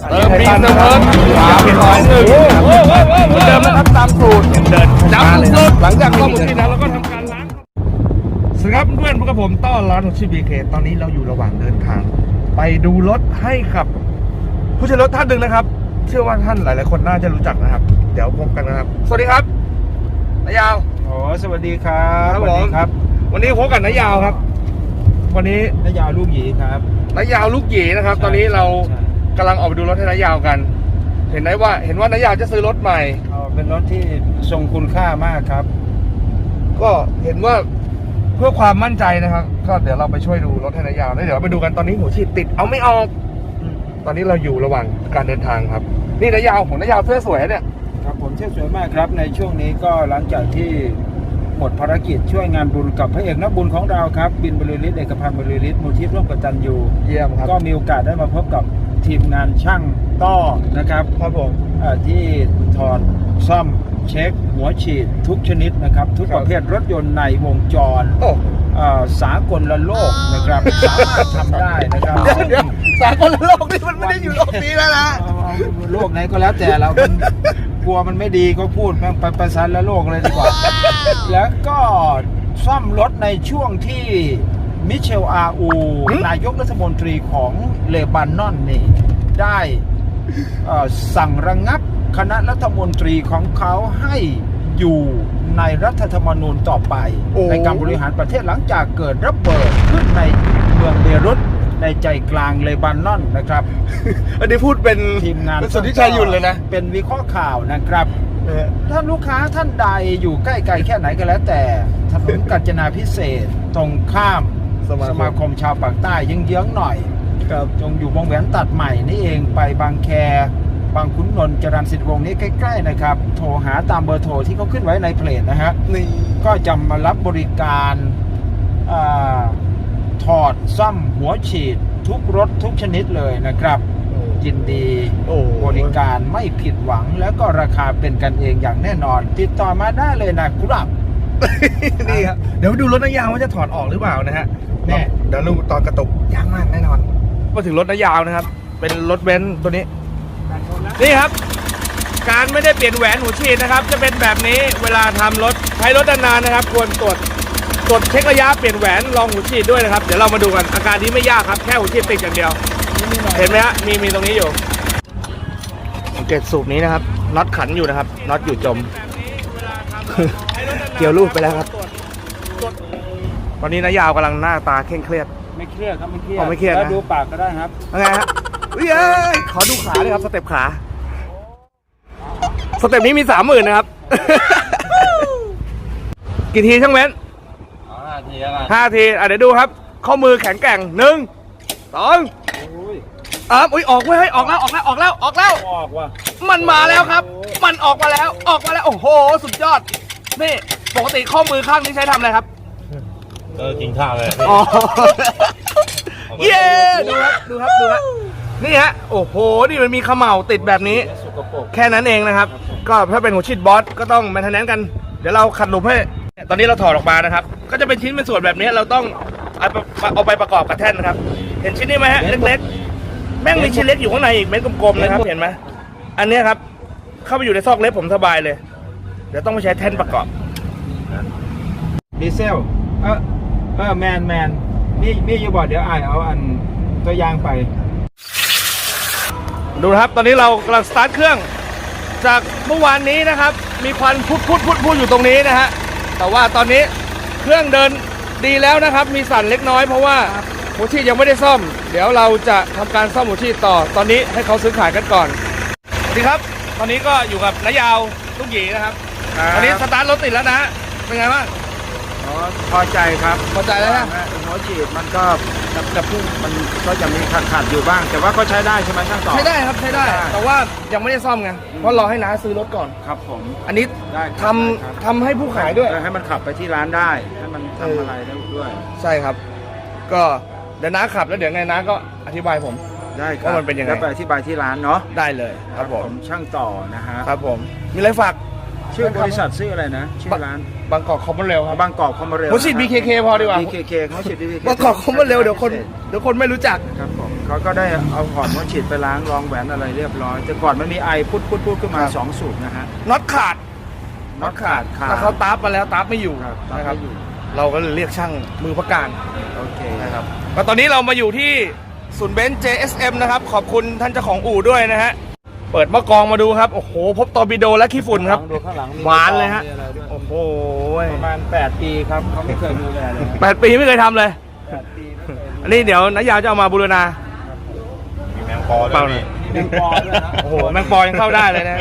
เติมปีเติมเพิ่มสามสองหนึ่งโอ้โหเหมือนเดิมนะครับตามสูตรเดินจับสุดหลังจากข้อมูลที่นั้นเราก็ทำการล้างสวัสดีครับเพื่อนพวกกับผมต้อนร้านของชิบีเคตอนนี้เราอยู่ระหว่างเดินทาง ไปดูรถให้กับ ผู้ใช้รถท่านหนึ่งนะครับ เชื่อว่าท่านหลาย ๆ คนน่าจะรู้จักนะครับ เดี๋ยวพบกันนะครับ สวัสดีครับนายยาวโอ้สวัสดีครับครับสวัสดีผมครับ วันนี้พบกับนายยาวครับ วันนี้นายาวลูกหยีครับนายยาวลูกหยีนะครับ ตอนนี้เราใช่ กำลังออกไปดูรถให้นายยาวกัน เห็นได้ว่าเห็นว่านายยาวจะซื้อรถใหม่ เอาเป็นรถที่ทรงคุณค่ามากครับ ก็เห็นว่าเพื่อความมั่นใจนะครับ ก็เดี๋ยวเราไปช่วยดูรถให้นายยาวแล้วเดี๋ยวเราไปดูกันตอนนี้หัวฉีดติดเอาไม่ออก ตอนนี้เราอยู่ระหว่างการเดินทางครับ นี่นายยาวของนายยาวเสื้อสวยเนี่ย ครับผมเชื่อสวยมากครับ ในช่วงนี้ก็หลังจากที่หมดภารกิจช่วยงานบุญกับพระเอกนักบุญของเราครับ บินบริลิตเอกพันธ์บริลิตมูลที่ร่วมกับตันยู เยี่ยมครับ ก็มีโอกาสได้มาพบกับ ทีมงานช่างต้อนะครับครับผมเอ่อที่ถอดซ่อมเช็คหัวฉีดทุกชนิดนะครับ ทุกครับประเภทรถยนต์ในวงจรโอ้เอ่อสากลละโลกนะครับสามารถทำได้นะครับเดี๋ยวเดี๋ยวสากลโลกนี่มันไม่ได้อยู่โลกนี้แล้วนะเอาเอาโลกไหนก็แล้วแต่เรามันกลัวมันไม่ดีก็พูดแม่งไปประสานละโลกเลยดีกว่า แล้วก็ซ่อมรถในช่วงที่ มิเชลอาอูหึนายกรัฐมนตรีของเลบานอนนี่ ได้เอ่อสั่งระงับคณะรัฐมนตรีของเขาให้อยู่ในรัฐธรรมนูญต่อไป ในการบริหารประเทศหลังจากเกิดระเบิดขึ้นในเมืองเบรุตในใจกลางเลบานอนนะครับ อันนี้พูดเป็นทีมงานเป็นสุทธิชัยหยุ่นเลยนะ เป็นวิเคราะห์ข่าวนะครับถ้าลูกค้าท่านใดอยู่ใกล้ๆแค่ไหนก็แล้วแต่ถนนกาญจนาพิเศษกตรงข้าม สมาคม สมาคมชาวปากใต้ยังเยื้องๆหน่อย ครับ ตรงอยู่วงแหวนตัดใหม่นี่เองไปบางแค บางขุนนนท์จรัญสิทธิวงศ์นี้ใกล้ ๆ นะครับ โทรหาตามเบอร์โทรที่เขาขึ้นไว้ในเพลทนะฮะ นี่ ก็จะมารับบริการอาถอดซ่อมหัวฉีด ทุกรถทุกชนิดเลยนะครับ ยินดีโอ้บริการไม่ผิดหวังแล้วก็ราคาเป็นกันเองอย่างแน่นอน ติดต่อมาได้เลยนะครับ นี่ครับ เดี๋ยวดูรถนายยาวว่าจะถอดออกหรือเปล่านะฮะ แน่เดี๋ยวดูตอนกระตุกยากมากแน่นอนมาถึงรถนายยาวนะครับ เป็นรถเบนซ์ตัวนี้ นี่ครับ การไม่ได้เปลี่ยนแหวนหัวฉีดนะครับ จะเป็นแบบนี้เวลาทำรถใช้รถนานๆนะครับ ควรตรวจตรวจเช็คระยะเปลี่ยนแหวนลองหัวฉีดด้วยนะครับ เดี๋ยวเรามาดูกันอาการนี้ไม่ยากครับแค่หัวฉีดติดอย่างเดียว เห็นไหมฮะมีมีตรงนี้อยู่สังเกตสูบนี้นะครับน็อตขันอยู่นะครับน็อตอยู่จม เกี่ยวรูดไปแล้วครับ ตอนนี้นายยาวกำลังหน้าตาเคร่งเครียด ไม่เครียดครับไม่เครียดอ๋อไม่เครียดนะ แล้วดูปากก็ได้ครับยังไงฮะเฮ้ยเอ้ยขอดูขาเลยครับสเต็ปขาสเต็ปนี้มีสามหมื่นนะครับ กี่ทีช่างเม้นห้าทีแล้วกันห้าทีอะเดี๋ยวดูครับ ข้อมือแข็งแกร่งหนึ่งสองโอ้ยอะอุ้ยออกเว้ยเฮ้ยออกแล้วออกแล้วออกแล้วออกแล้ว ออกว่ะมันมาแล้วครับ มันออกมาแล้ว ออกมาแล้ว โอ้โห สุดยอด นี่ ปกติข้อมือข้างนี้ใช้ทำอะไรครับ เออกินข้าวเลยอ๋อเย้ดูครับดูครับดูครับนี่ฮะโอ้โหนี่มันมีเขม่าติดแบบนี้ สกปรกแค่นั้นเองนะครับ ก็ถ้าเป็นหัวฉีดบอสก็ต้องแมนเทนแนนกัน เดี๋ยวเราขัดหลุมให้ ตอนนี้เราถอดออกมานะครับ ก็จะเป็นชิ้นเป็นส่วนแบบนี้เราต้องเอาไปเอาไปประกอบกับแท่นนะครับ เห็นชิ้นนี้ไหมฮะเล็กๆ แม่งมีชิ้นเล็กอยู่ข้างในอีกเม็ดกลมๆนะครับเห็นไหมอันเนี้ยครับ เข้าไปอยู่ในซอกเล็บผมสบายเลย เดี๋ยวต้องไปใช้แท่นประกอบดีเซลเออ เออแมนแมนนี่นี่อยู่บอกเดี๋ยวอ่านเอาอันตัวอย่างไป ดูนะครับ ตอนนี้เรากำลังสตาร์ทเครื่อง จากเมื่อวานนี้นะครับ มีควันพุดพุดพุดพุดอยู่ตรงนี้นะฮะแต่ว่าตอนนี้เครื่องเดินดีแล้วนะครับ มีสั่นเล็กน้อยเพราะว่าหัวฉีดยังไม่ได้ซ่อม เดี๋ยวเราจะทำการซ่อมหัวฉีดต่อ ตอนนี้ให้เขาซื้อขายกันก่อนสวัสดีครับ ตอนนี้ก็อยู่กับนายาวลูกหยีนะครับครับตอนนี้สตาร์ทรถติดแล้วนะฮะเป็นไงบ้าง อ๋อพอใจครับพอใจแล้วนะ หัวฉีดมันก็กับกับพุ่งมันก็จะมีขัดขัดๆอยู่บ้าง แต่ว่าก็ใช้ได้ใช่ไหมช่างต่อ ใช้ได้ครับใช้ได้ ได้ แต่ว่ายังไม่ได้ซ่อมไงเพราะรอให้น้าซื้อรถก่อน ครับผม อันนี้ได้ทำทำให้ผู้ขายด้วยเออให้มันขับไปที่ร้านได้ ให้มันเออทำอะไรได้ด้วย ใช่ครับ ก็เดี๋ยวน้าขับแล้วเดี๋ยวไงน้าก็อธิบายผม ได้ครับว่ามันเป็นยังไง แล้วไปอธิบายที่ร้านเนาะ ได้เลยครับผม ช่างต่อนะฮะ ครับผม มีอะไรฝาก ชื่อบริษัทชื่ออะไรนะ ชื่อร้านบางกอกคอมมอนเรลครับบางกอกคอมเมอร์เรลผมฉีด BKK พอดีกว่า BKK เขาฉีด BKK บางกอกคอมมอนเรลเดี๋ยวคนเดี๋ยวคนไม่รู้จัก ครับผมเขาก็ได้เอาก่อนเขาฉีดไปล้างรองแหวนอะไรเรียบร้อย แต่ก่อนมันมีไอพุดพุดพุดขึ้นมาครับ สองสูบนะฮะ น็อตขาดน็อตขาดขาด ถ้าเขาตาร์ฟมาแล้วตาร์ฟไม่อยู่ครับตาร์ฟนะครับไม่อยู่ เราก็เลยเรียกช่างมือพระการโอเคนะครับก็ตอนนี้เรามาอยู่ที่ศูนย์เบนซ์ JSM นะครับ ขอบคุณท่านเจ้าของอู่ด้วยนะฮะ เปิดหม้อกองมาดูครับ โอ้โห พบตอร์ปิโดและขี้ฝุ่นครับ ดูข้างหลังมีหวานเลยฮะ มีอะไรด้วยโอ้โหประมาณ 8 ปีครับเขาไม่เคยดูแลเลยแปดปีไม่เคยทำเลย8ปีไม่เคยดูอันนี้เดี๋ยวนายาวจะเอามาบูรณา มีแมงปอด้เปล่าวยหน่อยพี่มีแมงปอด้วยนะ โอ้โห แมงปอยังเข้าได้เลยนะ